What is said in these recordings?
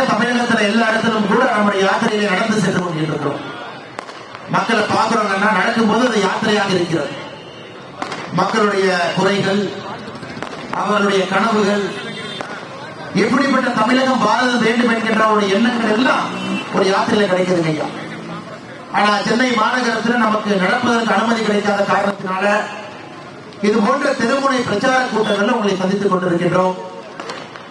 நிச்சயமாக தமிழகத்துல எல்லா இடத்திலும் கூட நம்முடைய யாத்திரையை நடந்து சென்று கொண்டிருக்கிறோம். மக்களை பார்க்கிறோம்னா நடக்கும்போது அது யாத்திரையாக இருக்கிறது. மக்களுடைய குறைகள் அவர்களுடைய கனவுகள் எப்படிப்பட்ட தமிழகம் பாரதம் வேண்டும் என்கின்ற ஒரு எண்ணங்கள் எல்லாம் ஒரு யாத்திரையில கிடைக்கிறது ஐயா. ஆனா சென்னை மாநகரத்தில் நமக்கு நடப்பதற்கு அனுமதி கிடைக்காத காரணத்தினால இது போன்ற தெருமுனை பிரச்சார கூட்டங்கள் உங்களை சந்தித்துக் கொண்டிருக்கின்றோம்.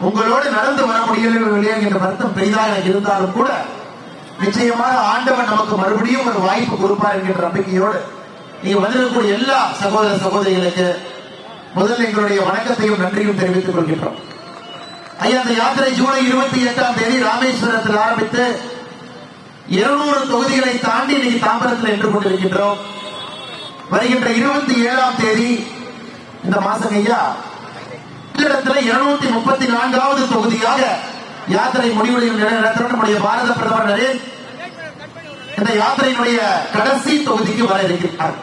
உங்களோடு நடந்து வர முடியவில்லை என்ற வருத்தம் பெரிதாக இருந்தாலும் கூட நிச்சயமாக ஆண்டவன் நமக்கு மறுபடியும் ஒரு வாய்ப்பு கொடுப்பார் என்கின்ற நம்பிக்கையோடு நீங்க வந்திருக்கக்கூடிய எல்லா சகோதர சகோதரிகளுக்கு முதல்ல எங்களுடைய வணக்கத்தையும் நன்றியும் தெரிவித்துக் கொள்கின்றோம். ஐயா அந்த யாத்திரை ஜூலை இருபத்தி எட்டாம் தேதி ராமேஸ்வரத்தில் ஆரம்பித்து இருநூறு தொகுதிகளை தாண்டி இன்னைக்கு தாம்பரத்தில் நின்று கொண்டிருக்கின்றோம். வருகின்ற இருபத்தி ஏழாம் தேதி இந்த மாசம் ஐயா இடத்துல இருநூத்தி முப்பத்தி நான்காவது தொகுதியாக யாத்திரை முடிவடையும் நேரத்தில் நம்முடைய பாரத பிரதமர் நரேந்திர இந்த யாத்திரையினுடைய கடைசி தொகுதிக்கு வர இருக்கிறார்.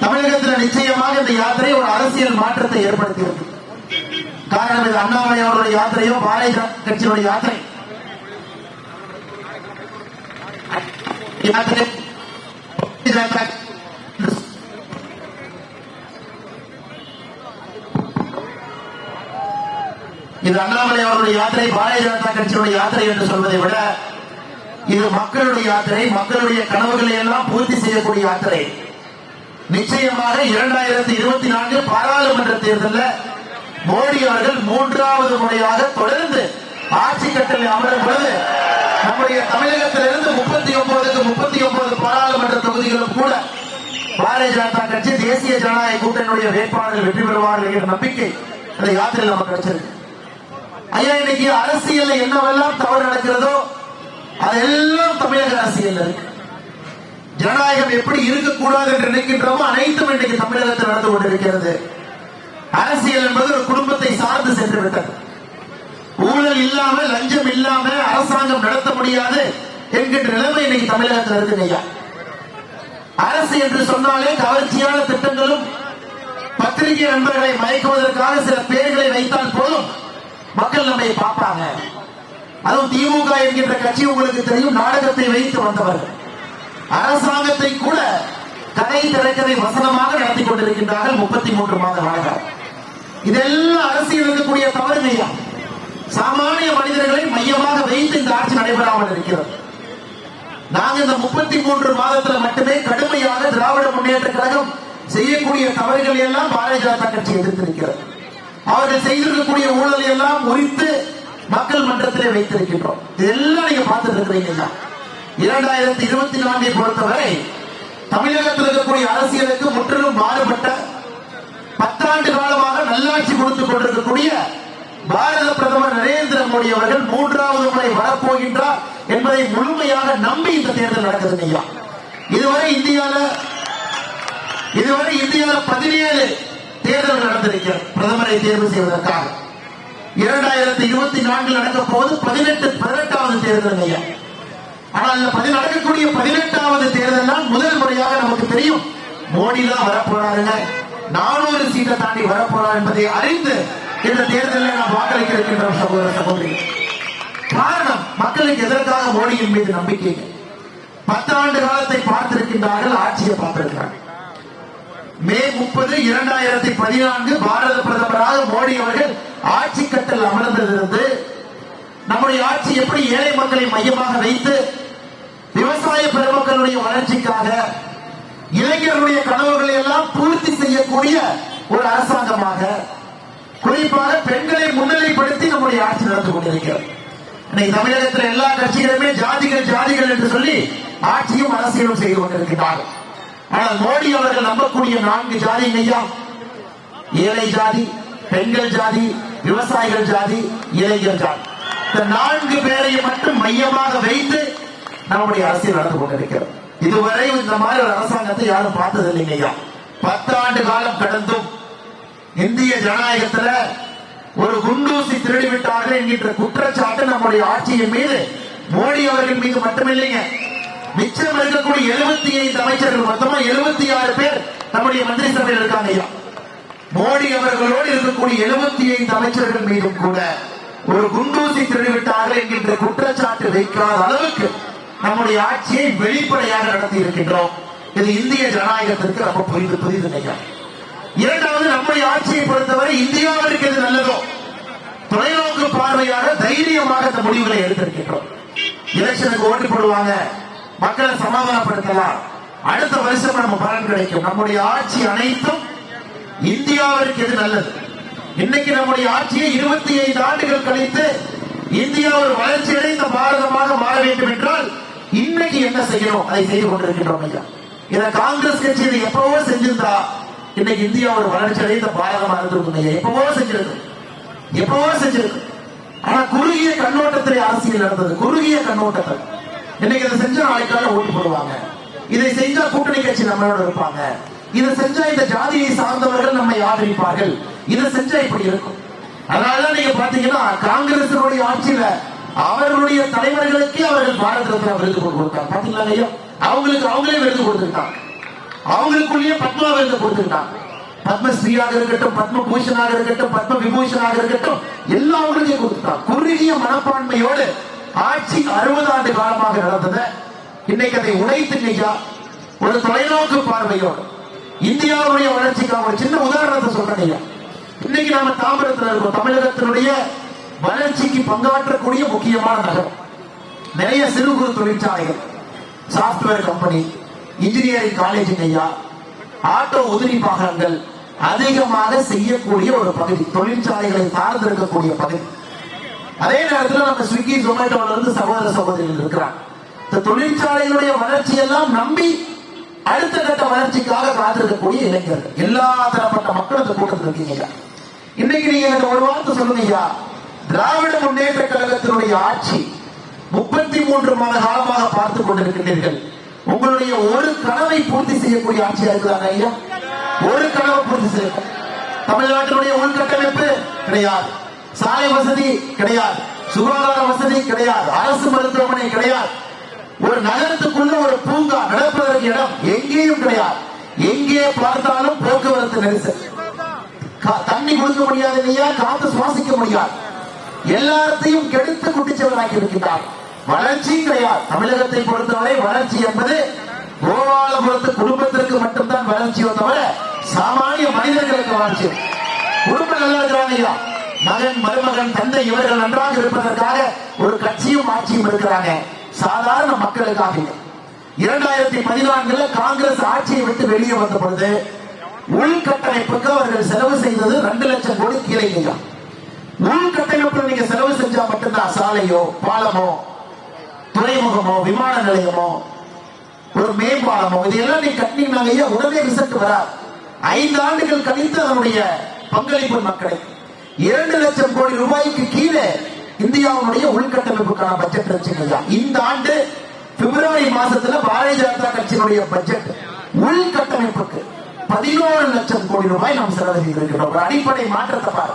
தமிழகத்தில் நிச்சயமாக இந்த யாத்திரை ஒரு அரசியல் மாற்றத்தை ஏற்படுத்தியிருக்கு. காரணம் இது அண்ணாமலை அவருடைய யாத்திரையோ பாரதிய கட்சியினுடைய யாத்திரை. யாத்திரை. இது அண்ணாமலை அவருடைய யாத்திரை பாரதிய ஜனதா கட்சியுடைய யாத்திரை என்று சொல்வதை விட இது மக்களுடைய யாத்திரை மக்களுடைய கனவுகளை எல்லாம் பூர்த்தி செய்யக்கூடிய யாத்திரை. நிச்சயமாக இரண்டாயிரத்தி இருபத்தி நான்கு பாராளுமன்ற தேர்தலில் மோடி அவர்கள் மூன்றாவது முறையாக தொடர்ந்து ஆட்சி கட்டளை அமரும் பொழுது நம்முடைய தமிழகத்திலிருந்து முப்பத்தி ஒன்பதுக்கு முப்பத்தி ஒன்பது பாராளுமன்ற தொகுதிகளும் கூட பாரதிய ஜனதா கட்சி தேசிய ஜனநாயக கூட்டணியுடைய வேட்பாளர்கள் வெற்றி பெறுவார்கள் என்ற நம்பிக்கை அந்த யாத்திரையில் நமக்கு கிடைச்சிருக்கு. ஐயா இன்னைக்கு அரசியல் என்னவெல்லாம் தவறு நடக்கிறதோ அதெல்லாம் தமிழக அரசியல் இருக்கு. ஜனநாயகம் எப்படி இருக்கக்கூடாது என்று நினைக்கின்றோமோ அனைத்தும் இன்றைக்கு தமிழகத்தில் நடந்து கொண்டிருக்கிறது. அரசியல் என்பது ஒரு குடும்பத்தை சார்ந்து சென்று விட்டது ஊழல் இல்லாம லஞ்சம் இல்லாம அரசாங்கம் நடத்த முடியாது என்கின்ற நிலைமை இன்னைக்கு தமிழகத்தில் இருக்கு ஐயா. அரசு என்று சொன்னாலே கவர்ச்சியான திட்டங்களும் பத்திரிகை நண்பர்களை மயக்குவதற்காக சில பேர்களை வைத்தால் போதும். மக்கள் நம்மை பார்ப்பாங்க. அதுவும் திமுக என்கின்ற கட்சி உங்களுக்கு தெரியும் நாடகத்தை வைத்து வந்தவர். அரசாங்கத்தை கூட கதை திரைக்கதை வசனமாக நடத்தி கொண்டிருக்கின்றார்கள் முப்பத்தி மூன்று மாத நாடகம். இதெல்லாம் அரசியல் இருக்கக்கூடிய தவறுங்கய்யா சாமானிய மனிதர்களை மையமாக வைத்து இந்த ஆட்சி நடைபெறாமல் இருக்கிறது. நாங்க இந்த முப்பத்தி மூன்று மாதத்துல மட்டுமே கடுமையாக திராவிட முன்னேற்ற கழகம் செய்யக்கூடிய தவறுகள் எல்லாம் பாரதிய ஜனதா கட்சி எதிர்த்திருக்கிறது. அவர்கள் செய்திருக்கக்கூடிய ஊழலை எல்லாம் உரித்து மக்கள் மன்றத்திலே வைத்திருக்கின்றோம். இதெல்லாம் நீங்க பார்த்துட்டு இருக்கிறீங்க இரண்டாயிரத்தி இருபத்தி நான்கை பொறுத்தவரை தமிழகத்தில் இருக்கக்கூடிய அரசியலுக்கு முற்றிலும் மாறுபட்ட பத்தாண்டு காலமாக நல்லாட்சி கொடுத்துக் கொண்டிருக்கக்கூடிய பாரத பிரதமர் நரேந்திர மோடி அவர்கள் மூன்றாவது முறை வரப்போகின்றார் என்பதை முழுமையாக நம்பி இந்த தேர்தல் நடக்குது இதுவரை இந்தியால இதுவரை இந்தியால பதினேழு தேர்தல் நடந்திருக்கிறது. பிரதமரை தேர்வு செய்வதற்காக. இரண்டாயிரத்தி இருபத்தி நான்கில் நடக்க போது பதினெட்டு பதினெட்டாவது தேர்தல் ஐயா. ஆனால் இந்த நடக்கக்கூடிய பதினெட்டாவது தேர்தல் தான் முதல் முறையாக நமக்கு தெரியும். மோடி தான் வரப்போறாருங்க. நானூறு சீட்டை தாண்டி வரப்போறார் என்பதை அறிந்து இந்த தேர்தலில் நாம் வாக்களிக்க இருக்கின்றோம் சகோதர சகோதரி காரணம் மக்களுக்கு எதற்காக மோடியின் மீது நம்பிக்கை பத்தாண்டு காலத்தை பார்த்திருக்கின்றார்கள் ஆட்சியை பார்த்திருக்கிறார்கள். மே முப்பது இரண்டாயிரத்தி பதினான்கு பாரத பிரதமராக மோடி அவர்கள் ஆட்சி கட்டல் அமர்ந்ததிலிருந்து நம்முடைய ஆட்சி எப்படி ஏழை மக்களை மையமாக வைத்து விவசாய பெருமக்களுடைய வளர்ச்சிக்காக இளைஞர்களுடைய கனவுகளை எல்லாம் பூர்த்தி செய்யக்கூடிய ஒரு அரசாங்கமாக குறிப்பாக பெண்களை முன்னிலைப்படுத்தி நம்முடைய ஆட்சி நடந்து கொண்டிருக்கிறது. இன்னைக்கு தமிழகத்தில் எல்லா கட்சிகளுமே ஜாதிகள் ஜாதிகள் என்று சொல்லி ஆட்சியும் அரசியலும் செய்து கொண்டிருக்கிறார்கள். ஆனால் மோடி அவர்கள் நம்பக்கூடிய நான்கு ஜாதி ஐயா ஏழை ஜாதி பெண்கள் ஜாதி விவசாயிகள் ஜாதி இளைஞர் ஜாதி. இந்த நான்கு பேரை மட்டும் மையமாக வைத்து நம்முடைய அரசியல் நடந்து கொண்டிருக்கிறது. இதுவரை இந்த மாதிரி ஒரு அரசாங்கத்தை யாரும் பார்த்தது இல்லைங்க ஐயா பத்தாண்டு காலம் கடந்தும் இந்திய ஜனநாயகத்துல ஒரு குண்டூசி திருடிவிட்டார்கள் என்கின்ற குற்றச்சாட்டு நம்முடைய ஆட்சியின் மீது மோடி அவர்கள் மீது மட்டுமில்லைங்க. மிச்சம் இருக்கக்கூடிய எழுபத்தி ஐந்து அமைச்சர்கள் மொத்தமா எழுபத்தி ஆறு பேர் நம்முடைய மந்திரி சபையில் இருக்காங்க ஐயா. மோடி அவர்களோடு இருக்கக்கூடிய எழுபத்தி ஐந்து அமைச்சர்கள் மீதும் கூட ஒரு குண்டூசி திருடிவிட்டார்கள் என்கின்ற குற்றச்சாட்டு வைக்காத அளவுக்கு நம்முடைய ஆட்சியை வெளிப்படையாக நடத்தி இருக்கின்றோம். இது இந்திய ஜனநாயகத்திற்கு ரொம்ப புரிந்து புரிந்து நினைக்கிறோம் இரண்டாவது நம்முடைய ஆட்சியை பொறுத்தவரை இந்தியாவிற்கு எது நல்லதோ தொலைநோக்கு பார்வையாக தைரியமாக இந்த முடிவுகளை எடுத்திருக்கின்றோம். எலெக்ஷனுக்கு ஓட்டு போடுவாங்க. மக்களை சமாதானப்படுத்தலாம். அடுத்த வருஷம் நம்ம பலன் கிடைக்கும். நம்முடைய ஆட்சி அனைத்தும் இந்தியாவிற்கு எது நல்லது? இன்னைக்கு நம்முடைய ஆட்சியை இருபத்தி ஐந்து ஆண்டுகள் கழித்து இந்தியா ஒரு வளர்ச்சி அடைந்த பாரதமாக மாற வேண்டும் என்றால் இன்னைக்கு என்ன செய்யணும்? அதை செய்து கொண்டிருக்கின்றோம் ஐயா. இதை காங்கிரஸ் கட்சி இதை எப்பவோ செஞ்சிருந்தா இன்னைக்கு இந்தியா ஒரு வளர்ச்சி அடைந்த பாரதமா இருந்திருக்கும் ஐயா. எப்பவோ செஞ்சிருக்கு எப்பவோ செஞ்சிருக்கு ஆனா குறுகிய கண்ணோட்டத்திலே அரசியல் நடந்தது. குறுகிய கண்ணோட்டத்தில் இன்னைக்கு இதை செஞ்சா நாளைக்காக ஓட்டு போடுவாங்க. இதை செஞ்சா கூட்டணி கட்சி நம்மளோட இருப்பாங்க. இதை செஞ்சா இந்த ஜாதியை சார்ந்தவர்கள் நம்மை ஆதரிப்பார்கள். இதை செஞ்சா இப்படி இருக்கும். அதனாலதான் நீங்க பாத்தீங்கன்னா காங்கிரசினுடைய ஆட்சியில அவர்களுடைய தலைவர்களுக்கே அவர்கள் பாரத ரத்னா விருது கொடுத்தாங்க. பாத்தீங்களா அவங்களுக்கு அவங்களே விருது கொடுத்துருக்காங்க அவங்களுக்குள்ளேயே பத்மா விருது கொடுத்துருக்காங்க பத்மஸ்ரீயாக இருக்கட்டும் பத்ம பூஷனாக இருக்கட்டும் பத்ம விபூஷனாக இருக்கட்டும் எல்லாவற்றையும் கொடுத்துட்டான் குறுகிய மனப்பான்மையோடு ஆட்சி அறுபது ஆண்டு காலமாக நடந்தது. இன்னைக்கு அதை உடைத்து ஐயா ஒரு தொலைநோக்கு பார்வையோடு இந்தியாவுடைய வளர்ச்சிக்காக ஒரு சின்ன உதாரணத்தை சொல்றீங்க இன்னைக்கு நாம தாமிரத்தில் இருக்கோம். தமிழகத்தினுடைய வளர்ச்சிக்கு பங்காற்றக்கூடிய முக்கியமான நகரம். நிறைய சிறு குறு தொழிற்சாலைகள் சாப்ட்வேர் கம்பெனி இன்ஜினியரிங் காலேஜ் ஐயா. ஆட்டோ உதிரி பாகங்கள் அதிகமாக செய்யக்கூடிய ஒரு பகுதி. தொழிற்சாலைகளை சார்ந்திருக்கக்கூடிய பகுதி. அதே நேரத்தில் நம்ம ஸ்விக்கி ஜொமேட்டோல இருந்து சகோதர சகோதரிகள் இருக்கிறாங்க. இந்த தொழிற்சாலைகளுடைய வளர்ச்சி எல்லாம் நம்பி அடுத்த கட்ட வளர்ச்சிக்காக காத்திருக்கக்கூடிய இளைஞர்கள். எல்லா தரப்பட்ட மக்கள் இந்த கூட்டத்தில் இருக்கீங்க இன்னைக்கு நீங்க எனக்கு ஒரு வார்த்தை சொல்லுங்க ஐயா. திராவிட முன்னேற்ற கழகத்தினுடைய ஆட்சி முப்பத்தி மூன்று மாத காலமாக பார்த்துக் கொண்டிருக்கிறீர்கள் உங்களுடைய ஒரு கனவை பூர்த்தி செய்யக்கூடிய ஆட்சியா இருக்கிறாங்க ஐயா? ஒரு கனவை பூர்த்தி செய்ய தமிழ்நாட்டினுடைய உள்கட்டமைப்பு கிடையாது. சாலை வசதி கிடையாது. சுகாதார வசதி கிடையாது. அரசு மருத்துவமனை கிடையாது. ஒரு நகரத்துக்குள்ள ஒரு பூங்கா நடப்பதற்கு இடம் எங்கேயும் கிடையாது. எங்கே பார்த்தாலும் போக்குவரத்து நெரிசல். தண்ணி கொடுக்க முடியாது இல்லையா? காத்து சுவாசிக்க முடியாது. எல்லாத்தையும் கெடுத்து குட்டிச்சவராக்கி இருக்கிறார் வளர்ச்சி கிடையாது. தமிழகத்தை பொறுத்தவரை வளர்ச்சி என்பது கோபாலபுரத்து குடும்பத்திற்கு மட்டும்தான் வளர்ச்சியோ தவிர சாமானிய மனிதர்களுக்கு வளர்ச்சி குடும்பம் நல்லா இருக்கிறாங்க மகன் மருமகன் தந்தை இவர்கள் நன்றாக இருப்பதற்காக ஒரு கட்சியும் ஆட்சியும் இருக்கிறாங்க. சாதாரண மக்களுக்காக இரண்டாயிரத்தி பதினான்குல காங்கிரஸ் ஆட்சியை விட்டு வெளியே வந்த பொழுது உள்கட்டமைப்புக்கு அவர்கள் செலவு செய்தது ரெண்டு லட்சம் கோடி கீழே இல்லையா? உள்கட்டமைப்புல நீங்க செலவு செஞ்சா மட்டும்தான் சாலையோ பாலமோ துறைமுகமோ விமான நிலையமோ ஒரு மேம்பாலமோ இதையெல்லாம் நீ கட்டினீங்கன்னா உடனே ரிசல்ட் வரா ஐந்து ஆண்டுகள் கழித்து அதனுடைய பங்களிப்பு மக்களை இரண்டு லட்சம் கோடி ரூபாய்க்கு கீழே இந்தியாவுடைய உள்கட்டமைப்புக்கான பட்ஜெட் வச்சுங்க இந்த ஆண்டு பிப்ரவரி மாசத்துல பாரதிய ஜனதா கட்சியினுடைய பட்ஜெட் உள்கட்டமைப்புக்கு பதினோரு லட்சம் கோடி ரூபாய் நாம் செலவு ஒரு அடிப்படை மாற்றத்தை பாரு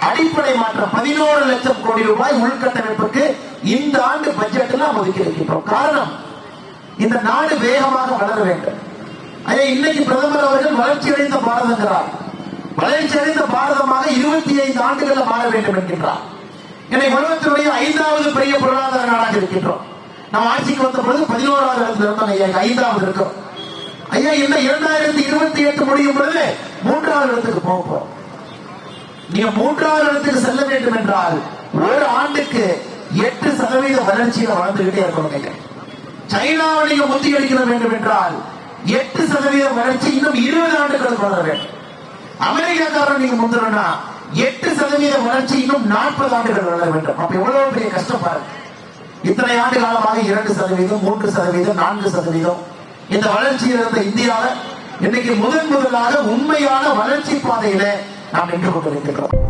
அடிப்படை மாற்றம் பதினோரு லட்சம் கோடி ரூபாய் உள்கட்டமைப்புக்கு இந்த ஆண்டு பட்ஜெட்டில் நாம் ஒதுக்கி இருக்கின்றோம். காரணம் இந்த நாடு வேகமாக வளர வேண்டும். ஐயா இன்னைக்கு பிரதமர் அவர்கள் வளர்ச்சி அடைந்த பாரதங்கிறார் வளர்ச்சியடைந்த பாரதமாக இருபத்தி ஐந்து ஆண்டுகளில் மாற வேண்டும் என்கின்றார். என்னை உலகத்தினுடைய ஐந்தாவது பெரிய பொருளாதார நாடாக இருக்கின்றோம் நம்ம ஆட்சிக்கு வந்த பொழுது பதினோராவது இடத்துல இருந்தோம் ஐயா ஐந்தாவது இருக்கோம். ஐயா இந்த இரண்டாயிரத்தி இருபத்தி எட்டு முடியும் பொழுது மூன்றாவது இடத்துக்கு போக போறோம். நீங்க மூன்றாவது இடத்துக்கு செல்ல வேண்டும் என்றால் ஒரு ஆண்டுக்கு எட்டு சதவீத வளர்ச்சியில வளர்ந்துகிட்டே இருக்கணும் நீங்க சைனாவை நீங்க முத்தியடிக்க வேண்டும் என்றால் எட்டு சதவீத வளர்ச்சி இன்னும் இருபது ஆண்டுகளுக்கு வளர வேண்டும். அமெரிக்காக்காரன் நீங்க முந்துறனா எட்டு சதவீத வளர்ச்சி இன்னும் நாற்பது ஆண்டுகள் வளர வேண்டும். அப்ப எவ்வளவு பெரிய கஷ்டம் பாருங்க. இத்தனை ஆண்டு காலமாக இரண்டு சதவீதம் மூன்று சதவீதம் நான்கு சதவீதம். இந்த வளர்ச்சியில் இருந்த இந்தியாவில் இன்னைக்கு முதன் முதலாக உண்மையான வளர்ச்சி பாதையில நாம் நின்று கொண்டிருக்கிறோம்.